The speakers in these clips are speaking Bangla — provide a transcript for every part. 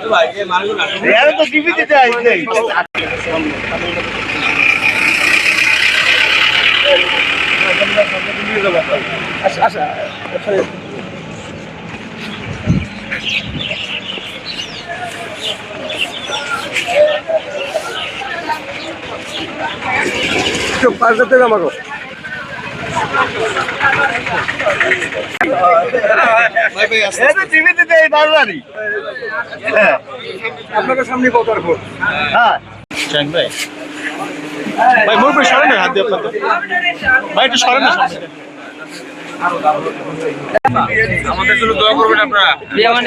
তো দিতে আমাকে টিভি দিতে এই বারবারই হ্যাঁ আপনাদের সামনে কত হ্যাঁ। ভাই। মুরব্বী সরেন হাত দিয়ে আপনার ভাই একটু সরেন না আমাদের জন্য দোয়া করবেন আপনারা।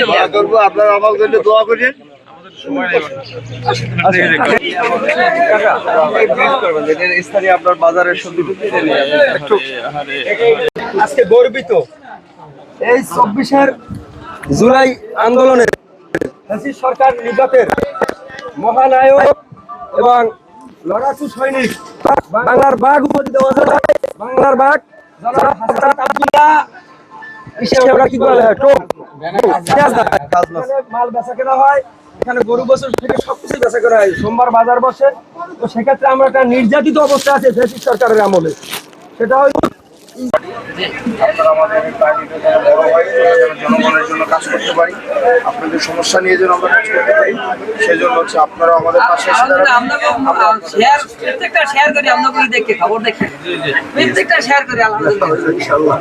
দোয়া করব আপনারা আমার জন্য দোয়া করেন। আপনার বাজারের সবজি আজকে গর্বিত। এই চব্বিশের জুলাই আন্দোলনে সরকার নির্বাতের মহানায়ক এবং লড়াকু সৈনিক বাংলার বাঘ হয় বাংলার বাঘ হয়। এখানে গরু সেক্ষেত্রে আমরা একটা নির্যাতিত অবস্থা আছে সরকারের আমলে। সেটা হয়তো আপনারা আমাদের এই বড় হয় জনগণের জন্য কাজ করতে পারি আপনাদের সমস্যা নিয়ে যেন আমরা কাজ করতে পারি সেজন্য হচ্ছে আপনারা আমাদের পাশে এসে দাঁড়ান। শেয়ার প্রত্যেকটা শেয়ার করি আমরা করি দেখে খবর দেখে। প্রত্যেকটা শেয়ার করি আলহামদুলিল্লাহ। ইনশাআল্লাহ।